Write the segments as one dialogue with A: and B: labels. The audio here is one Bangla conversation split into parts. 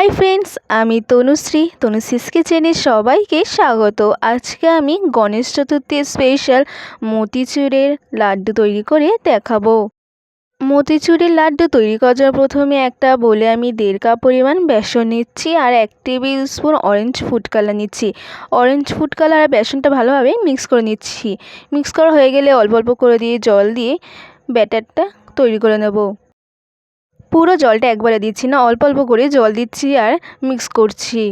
A: হাই ফ্রেন্ডস, আমি তনুশ্রী। তনুশ্রীস কিচেনে সবাইকে স্বাগত। আজকে আমি গণেশ চতুর্থীর স্পেশাল মতিচুরের লাড্ডু তৈরি করে দেখাবো। মতিচুরের লাড্ডু তৈরি করার প্রথমে একটা বলে আমি দেড় কাপ পরিমাণ বেসন নিচ্ছি আর এক tablespoon orange food colour নিচ্ছি। অরেঞ্জ ফুড কালার আর বেসনটা ভালোভাবে মিক্স করে নিচ্ছি। মিক্স করা হয়ে গেলে অল্প অল্প করে দিয়ে জল দিয়ে ব্যাটারটা তৈরি করে নেব। পুরো জলটা একবারে দিচ্ছি না, অল্প অল্প করে জল দিচ্ছি আর মিক্স করছি।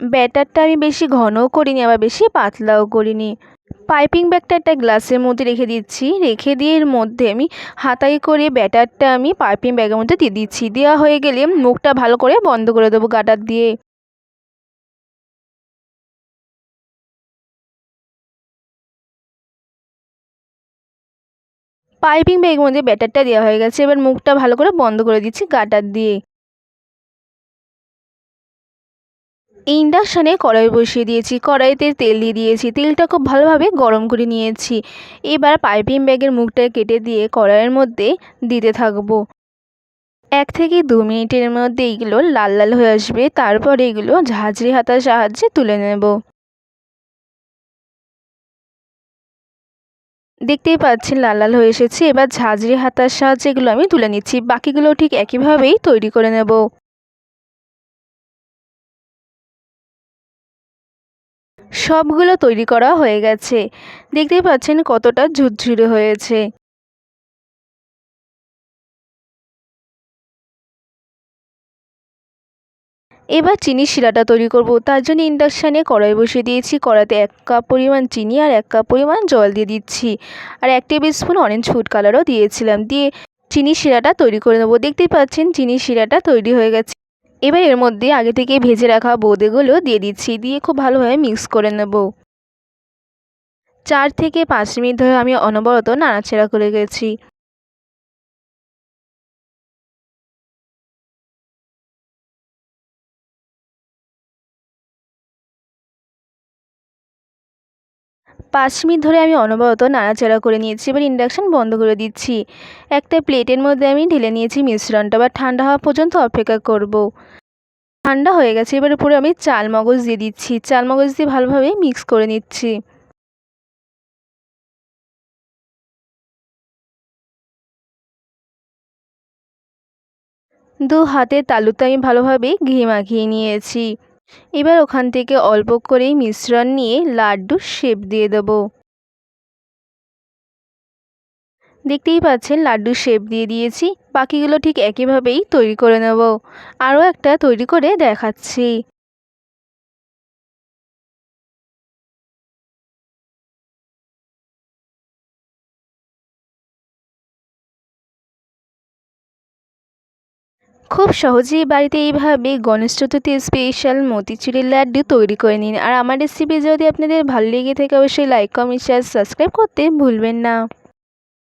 A: ব্যাটারটা আমি বেশি ঘনও করিনি, আবার বেশি পাতলাও করিনি। পাইপিং ব্যাগটা একটা গ্লাসের মধ্যে রেখে দিচ্ছি, রেখে দিয়ে এর মধ্যে আমি হাতাই করে ব্যাটারটা আমি পাইপিং ব্যাগের মধ্যে দিয়ে দিচ্ছি। দেওয়া হয়ে গেলে মুখটা ভালো করে বন্ধ করে দেবো গাটার দিয়ে। পাইপিং ব্যাগের মধ্যে ব্যাটারটা দেওয়া হয়ে গেছে। এবার মুখটা ভালো করে বন্ধ করে দিচ্ছি গাটার দিয়ে। ইন্ডাকশানে কড়াই বসিয়ে দিয়েছি। কড়াইতে তেল দিয়ে দিয়েছি। তেলটা খুব ভালোভাবে গরম করে নিয়েছি। এবার পাইপিং ব্যাগের মুখটা কেটে দিয়ে কড়াইয়ের মধ্যে দিতে থাকব। এক থেকে দু মিনিটের মধ্যে এইগুলো লাল লাল হয়ে আসবে। তারপর এগুলো ঝাঁঝরি হাতার সাহায্যে তুলে নেব। দেখতেই পাচ্ছেন লাল লাল হয়ে এসেছে। এবার ঝাঁঝরি হাতার সাহায্যে এগুলো আমি তুলে নিচ্ছি। বাকিগুলো ঠিক একইভাবেই তৈরি করে নেব। সবগুলো তৈরি করা হয়ে গেছে। দেখতেই পাচ্ছেন কতটা ঝুরঝুরে হয়েছে। এবার চিনি শিরাটা তৈরি করব। তার জন্য ইন্ডাকশানে কড়াই বসিয়ে দিয়েছি। কড়াতে এক কাপ পরিমাণ চিনি আর এক কাপ পরিমাণ জল দিয়ে দিচ্ছি। আর এক টেবিল স্পুন অরেঞ্জ ফুড কালারও দিয়েছিলাম। দিয়ে চিনি শিরাটা তৈরি করে নেব। দেখতেই পাচ্ছেন, চিনি শিরাটা তৈরি হয়ে গেছে। এবার এর মধ্যে আগে থেকে ভেজে রাখা বোঁদেগুলো দিয়ে দিচ্ছি। দিয়ে খুব ভালোভাবে মিক্স করে নেব। চার থেকে পাঁচ মিনিট ধরে আমি অনবরত নাড়াচাড়া করে গেছি। পাঁচ মিনিট ধরে আমি অনবরত নাড়াচাড়া করে নিয়েছি, এবার ইন্ডাকশান বন্ধ করে দিচ্ছি। একটা প্লেটের মধ্যে আমি ঢেলে নিয়েছি মিশ্রণটা বা ঠান্ডা হওয়া পর্যন্ত অপেক্ষা করব। ঠান্ডা হয়ে গেছে, এবার উপরে আমি চাল মগজ দিয়ে দিচ্ছি চাল মগজ দিয়ে ভালোভাবে মিক্স করে নিচ্ছি। দু হাতে তালুতে আমি ভালোভাবে ঘি মাখিয়ে নিয়েছি। এবার ওখান থেকে অল্প করেই মিশ্রণ নিয়ে লাড্ডুর শেপ দিয়ে দেব। দেখতেই পাচ্ছেন, লাড্ডু শেপ দিয়ে দিয়েছি। বাকিগুলো ঠিক একইভাবেই তৈরি করে নেব। আরও একটা তৈরি করে দেখাচ্ছি। খুব সহজেই বাড়িতে এইভাবে গণেশ চতুর্থী স্পেশাল মতিচুরের লাড্ডু তৈরি করে নিন। আর আমার রেসিপি যদি আপনাদের ভালো লেগে থাকে, অবশ্যই লাইক কমেন্ট শেয়ার সাবস্ক্রাইব করতে ভুলবেন না।